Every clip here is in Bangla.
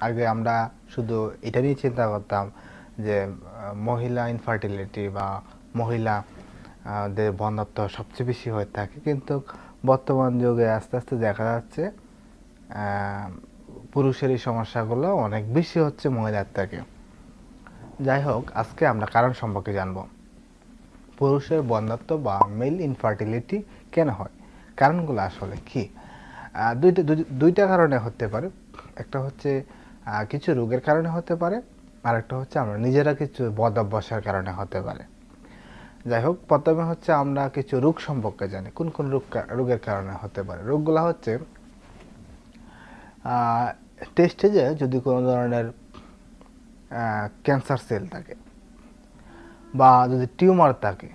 আগে আমরা শুধু এটা নিয়ে চিন্তা করতাম যে মহিলা ইনফার্টিলিটি বা মহিলা দের বন্ধাত্ম সবচেয়ে বেশি হয়ে থাকে। কিন্তু বর্তমান যুগে আস্তে আস্তে দেখা যাচ্ছে পুরুষের এই সমস্যাগুলো অনেক বেশি হচ্ছে মহিলার থেকে। যাই হোক, আজকে আমরা কারণ সম্পর্কে জানব। পুরুষের বন্ধাত্ব বা মেল ইনফার্টিলিটি কেন হয়? কারণগুলো আসলে কি? দুইটা, দুই- দুইটা কারণে হতে পারে। একটা হচ্ছে কিছু রোগের কারণে হতে পারে আর একটা হচ্ছে আমরা নিজেরা কিছু বদ অভ্যাসের কারণে হতে পারে। যাই হোক, প্রথমে হচ্ছে আমরা কিছু রোগ সম্পর্কে জানি, কোন কোন রোগ রোগের কারণে হতে পারে। রোগগুলো হচ্ছে টেস্টেজে যদি কোনো ধরনের ক্যান্সার সেল থাকে বা যদি টিউমার থাকে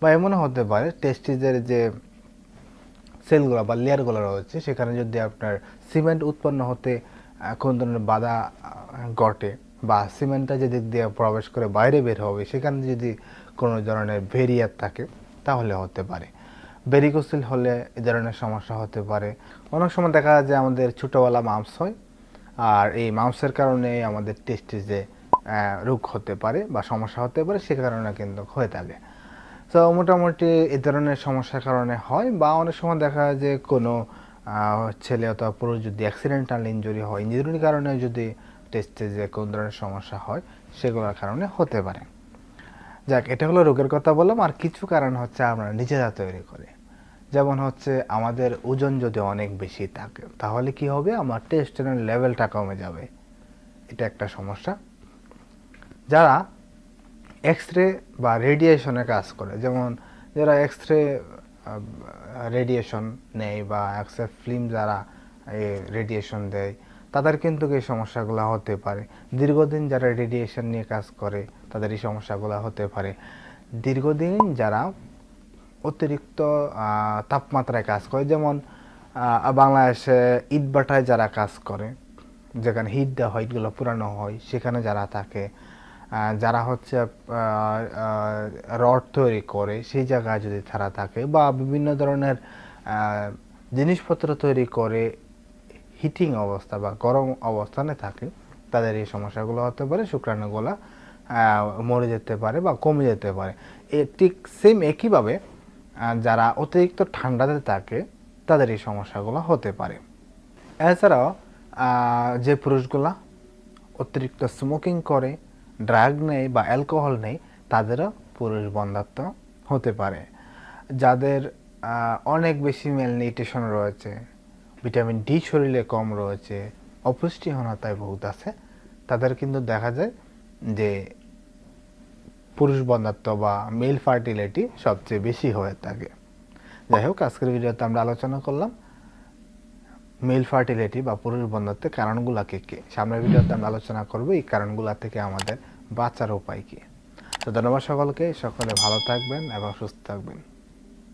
বা এমনও হতে পারে টেস্টিজের যে সেলগুলো বা লেয়ারগুলো রয়েছে, সেখানে যদি আপনার সিমেন্ট উৎপন্ন হতে কোনো ধরনের বাধা ঘটে বা সিমেন্টটা যেদিক দিয়ে প্রবেশ করে বাইরে বের হবে, সেখানে যদি কোনো ধরনের ভেরিয়ার থাকে, তাহলে হতে পারে। বেরিকোসিল হলে এ ধরনের সমস্যা হতে পারে। অনেক সময় দেখা যায় যে আমাদের ছোটোবেলা মাংস হয়, আর এই মাংসের কারণে আমাদের টেস্টিজে রোগ হতে পারে বা সমস্যা হতে পারে, সে কারণে কিন্তু হয়ে থাকে। তো মোটামুটি এ ধরনের সমস্যার কারণে হয় বা অনেক সময় দেখা যায় যে কোনো ছেলে অথবা পুরুষ যদি অ্যাক্সিডেন্টাল ইঞ্জুরি হয় ইঞ্জুরির কারণে যদি টেস্টে যে কোন ধরনের সমস্যা হয়, সেগুলোর কারণে হতে পারে। যাক, এটা হলো রোগের কথা বললাম, আর কিছু কারণ হচ্ছে আমরা নিজেরা তৈরি করি। যেমন হচ্ছে আমাদের ওজন যদি অনেক বেশি থাকে, তাহলে কি হবে? আমার টেস্টেরন লেভেলটা কমে যাবে। এটা একটা সমস্যা। যারা এক্স রে বা রেডিয়েশনে কাজ করে, যেমন যারা এক্স রে রেডিয়েশন নেয় বা এক্স ফিল্ম যারা রেডিয়েশন দেয়, তাদের কিন্তু এই সমস্যাগুলো হতে পারে। দীর্ঘদিন যারা রেডিয়েশন নিয়ে কাজ করে, তাদের এই সমস্যাগুলো হতে পারে। দীর্ঘদিন যারা অতিরিক্ত তাপমাত্রায় কাজ করে, যেমন বাংলাদেশে ইটবাটায় যারা কাজ করে, যেখানে হিট দেওয়া হয়, ইটগুলো পুরানো হয়, সেখানে যারা থাকে যারা হচ্ছে রড তৈরি করে, সেই জায়গায় যদি তারা থাকে বা বিভিন্ন ধরনের জিনিসপত্র তৈরি করে হিটিং অবস্থা বা গরম অবস্থানে থাকে, তাদের এই সমস্যাগুলো হতে পারে শুক্রাণুগুলা মরে যেতে পারে বা কমে যেতে পারে। ঠিক সেম একইভাবে যারা অতিরিক্ত ঠান্ডাতে থাকে, তাদের এই সমস্যাগুলো হতে পারে। এছাড়াও যে পুরুষগুলা অতিরিক্ত স্মোকিং করে ড্রাগ নেয় বা অ্যালকোহল নেই, তাদেরও পুরুষ বন্ধাত্ম হতে পারে। যাদের অনেক বেশি মেলনিউট্রিশন রয়েছে ভিটামিন ডি শরীরে কম রয়েছে, অপুষ্টিহীনতায় বহুত আছে, তাদের কিন্তু দেখা যায় যে পুরুষ বন্ধাত্ব বা মেল ফার্টিলিটি সবচেয়ে বেশি হয়ে থাকে। যাই হোক, আজকের ভিডিওতে আমরা আলোচনা করলাম। মেল ফার্টিলিটি বা পুরুষ বন্ধুত্বের কারণগুলো কে কে? সামনের ভিডিওতে আমরা আলোচনা করব এই কারণগুলো থেকে আমাদের বাঁচার উপায় কী। তো ধন্যবাদ সকলকে, সকলে ভালো থাকবেন এবং সুস্থ থাকবেন।